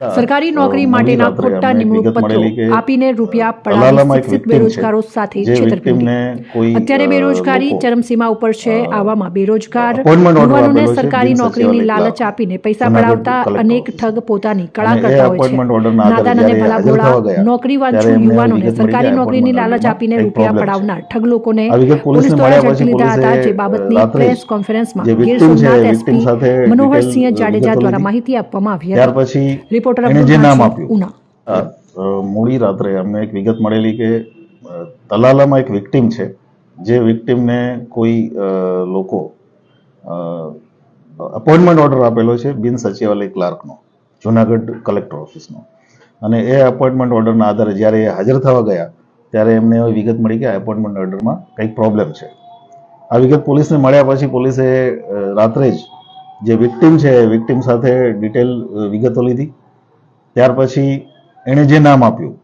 સરકારી નોકરી માટેના ખોટા નિમણૂક પત્રો આપીને રૂપિયા પડાવી શિક્ષિત બેરોજગારો સાથે છેતરપિંડી. અત્યારે બેરોજગારી ચરમસીમા ઉપર છે આવામાં બેરોજગાર યુવાનોને સરકારી નોકરીની લાલચ આપીને પૈસા પડાવતા અનેક ઠગ પોતાની કળા કરતા હોય છે. નાદાન અને જ્યારે ભલા હાજર થવા ભોળા ગયા, નોકરી વાંચુ યુવાનોને સરકારી નોકરીની લાલચ આપીને રૂપિયા પડાવનાર ઠગ લોકોને પોલીસ દ્વારા ઝડપી લીધા હતા જે બાબતની પ્રેસ કોન્ફરન્સમાં ગીર સોમનાથ એસપી મનોહરસિંહ જાડેજા દ્વારા માહિતી આપવામાં આવી હતી. રિપોર્ટર જે નામ આપ્યું. મોડી રાત્રે અમને એક વિગત મળેલી કે તલાલામાં એક વિક્ટિમ છે જે વિક્ટિમને કોઈ લોકો અપોઇન્ટમેન્ટ ઓર્ડર આપેલો છે બિન સચિવાલય ક્લાર્કનો જુનાગઢ કલેક્ટર ઓફિસનો. અને એ અપોઇન્ટમેન્ટ ઓર્ડરના આધારે જ્યારે એ હાજર થવા ગયા ત્યારે એમને એવી વિગત મળી કે આ એપોઇન્ટમેન્ટ ઓર્ડરમાં કંઈક પ્રોબ્લેમ છે. આ વિગત પોલીસને મળ્યા પછી પોલીસે રાત્રે જ જે વિક્ટિમ છે એ વિક્ટિમ સાથે ડિટેલ વિગતો લીધી. ત્યાર પછી એણે જે નામ આપ્યું,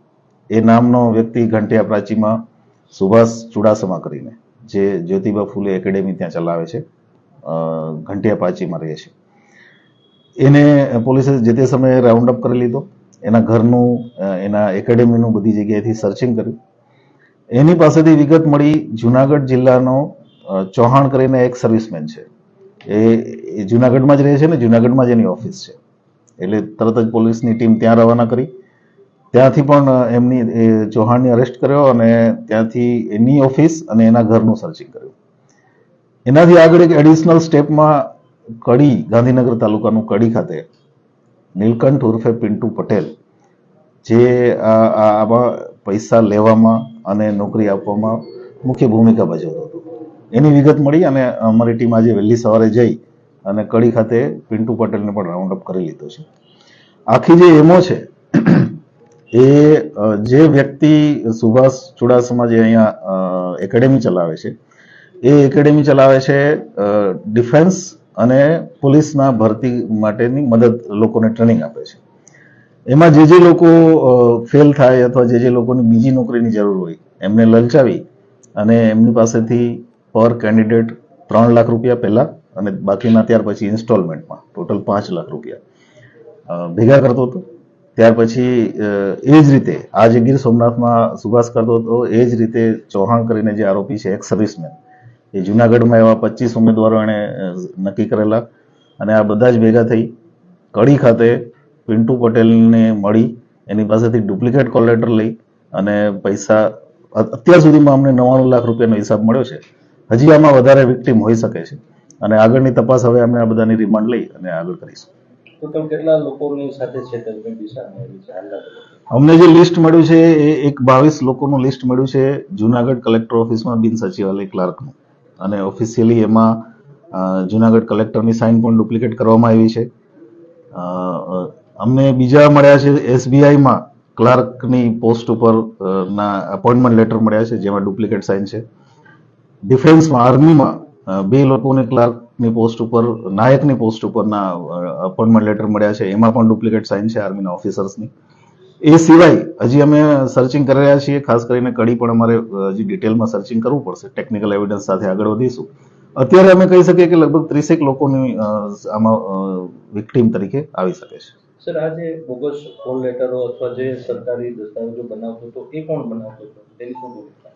એ નામનો વ્યક્તિ ઘંટિયા પ્રાચીમાં સુભાષ ચુડાસમા કરીને, જે જ્યોતિબા ફૂલે એકેડેમી ત્યાં ચલાવે છે ઘંટિયા પ્રાચીમાં રહે છે. એને પોલીસે જે તે સમયે રાઉન્ડ અપ કરી લીધો, એના ઘરનું એના એકેડેમીનું બધી જગ્યાએથી સર્ચિંગ કર્યું. એની પાસેથી વિગત મળી જુનાગઢ જિલ્લાનો ચૌહાણ કરીને એક સર્વિસમેન છે. એ જુનાગઢમાં જ રહે છે ને, જુનાગઢમાં જ એની ઓફિસ છે. એટલે તરત જ પોલીસની ટીમ ત્યાં રવાના કરી. ત્યાંથી પણ એમની, એ, ચૌહાણને અરેસ્ટ કર્યો અને ત્યાંથી એની ઓફિસ અને એના ઘરનું સર્ચિંગ કર્યું. એનાથી આગળ એક એડિશનલ સ્ટેપમાં કડી, ગાંધીનગર તાલુકાનું કડી ખાતે નીલકંઠ ઉર્ફે પિન્ટુ પટેલ, જે આમાં પૈસા લેવામાં અને નોકરી આપવામાં મુખ્ય ભૂમિકા ભજવતો હતો. એની વિગત મળી અને અમારી ટીમ આજે વહેલી સવારે જઈ અને કડી ખાતે પિન્ટુ પટેલને પણ રાઉન્ડ અપ કરી લીધો છે. આખી જે એમો છે, એ જે વ્યક્તિ સુભાષ ચુડાસમા જે અહીંયા એકેડેમી ચલાવે છે, એ એકેડેમી ચલાવે છે ડિફેન્સ અને પોલીસના ભરતી માટેની મદદ લોકોને ટ્રેનિંગ આપે છે. એમાં જે જે લોકો ફેલ થાય અથવા જે જે લોકોની બીજી નોકરીની જરૂર હોય, એમને લલચાવી અને એમની પાસેથી પર કેન્ડિડેટ ત્રણ લાખ રૂપિયા પહેલા અને બાકીના ત્યાર પછી ઇન્સ્ટોલમેન્ટમાં, ટોટલ પાંચ લાખ રૂપિયા. ભેગા કરતો હતો. ત્યાર પછી એ જ રીતે, આ ગીર સોમનાથમાં સુભાષ કરતો હતો, એ જ રીતે ચૌહાણ કરીને જે આરોપી છે એક્સ સર્વિસમેન એ જુનાગઢમાં એવા પચીસ ઉમેદવારો એણે નક્કી કરેલા. અને આ બધા જ ભેગા થઈ, કડી ખાતે પિન્ટુ પટેલને મળી, એની પાસેથી ડુપ્લિકેટ કોલેટર લઈ, અને પૈસા અત્યાર સુધીમાં અમને નવ્વાણું લાખ રૂપિયાનો હિસાબ મળ્યો છે. હજી આમાં વધારે વિક્ટીમ હોઈ શકે છે. અને આગળની તપાસ હવે અમે આ બધાની રિમાન્ડ લઈ અને આગળ કરીશું. કેટલા લોકોની સાથે છે અમને જે લિસ્ટ મળ્યું છે એ એક બાવીસ લોકોનું લિસ્ટ મળ્યું છે જુનાગઢ કલેક્ટર ઓફિસમાં બિન સચિવાલય ક્લાર્કનું. અને ઓફિશિયલી એમાં જુનાગઢ કલેક્ટરની સાઇન પણ ડુપ્લિકેટ કરવામાં આવી છે. અમને બીજા મળ્યા છે એસબીઆઈમાં ક્લાર્કની પોસ્ટ ઉપર ના અપોઇન્ટમેન્ટ લેટર મળ્યા છે જેમાં ડુપ્લિકેટ સાઇન છે. ડિફેન્સમાં આર્મીમાં બે લોકોને ક્લાર્કની પોસ્ટ ઉપર નાયકની પોસ્ટ ઉપરના અપોઇન્ટમેન્ટ લેટર મળ્યા છે. એમાં પણ ડુપ્લિકેટ સાઇન છે આર્મીના ઓફિસર્સની. એ સિવાય હજી અમે સર્ચિંગ કરી રહ્યા છીએ. ખાસ કરીને કડી પણ અમારે હજી ડિટેલમાં સર્ચિંગ કરવું પડશે. ટેકનિકલ એવિડન્સ સાથે આગળ વધીશું. અત્યારે અમે કહી શકીએ કે લગભગ ત્રીસેક લોકોની આમાં વિક્ટીમ તરીકે આવી શકે છે. સર આ જે બોગસ કોલ લેટરો અથવા જે સરકારી દસ્તાવેજો બનાવતો હતો એ કોણ બનાવતો હતો? તેની શું ભૂમિકા?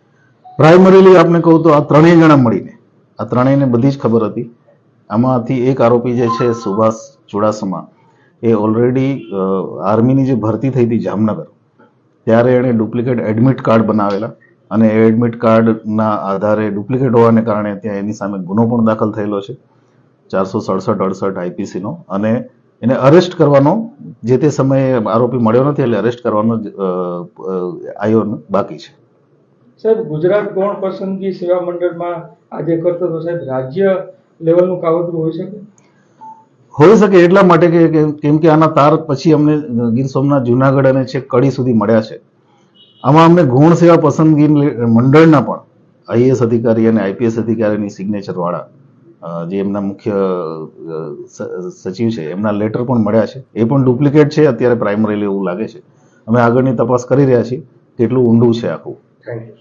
પ્રાઇમરીલી આપને કહું તો આ ત્રણેય જણા મળીને. આ ત્રણેયને બધી જ ખબર હતી. આમાંથી એક આરોપી જે છે સુભાષ ચુડાસમા એ ઓલરેડી આર્મીની જે ભરતી થઈ હતી જામનગર ત્યારે એણે ડુપ્લિકેટ એડમિટ કાર્ડ બનાવેલા અને એ એડમિટ કાર્ડના આધારે ડુપ્લિકેટ હોવાને કારણે ત્યાં એની સામે ગુનો પણ દાખલ થયેલો છે ચારસો સડસઠ અડસઠ આઈપીસીનો અને એને અરેસ્ટ કરવાનો જે તે સમયે આરોપી મળ્યો નથી એટલે અરેસ્ટ કરવાનો આયો અ, અ, બાકી છે. સાહેબ ગુજરાત ગૌણ પસંદગી સેવા મંડળમાં આજે કરતો તો સાહેબ રાજ્ય લેવલનું કાવતરું હોઈ શકે? હોઈ શકે એટલા માટે કે કેમ કે આના તાર પછી અમને ગીર સોમનાથ જુનાગઢ અને છેક કડી સુધી મળ્યા છે. આમાં અમને ગૌણ સેવા પસંદગી મંડળના પણ આઈએસ અધિકારી અને આઈપીએસ અધિકારીની સિગ્નેચર વાળા જે એમના મુખ્ય સચિવ છે એમના લેટર પણ મળ્યા છે. એ પણ ડુપ્લિકેટ છે અત્યારે પ્રાઇમરીલી એવું લાગે છે. અમે આગળની તપાસ કરી રહ્યા છીએ કેટલું ઊંડું છે આખું. Thank you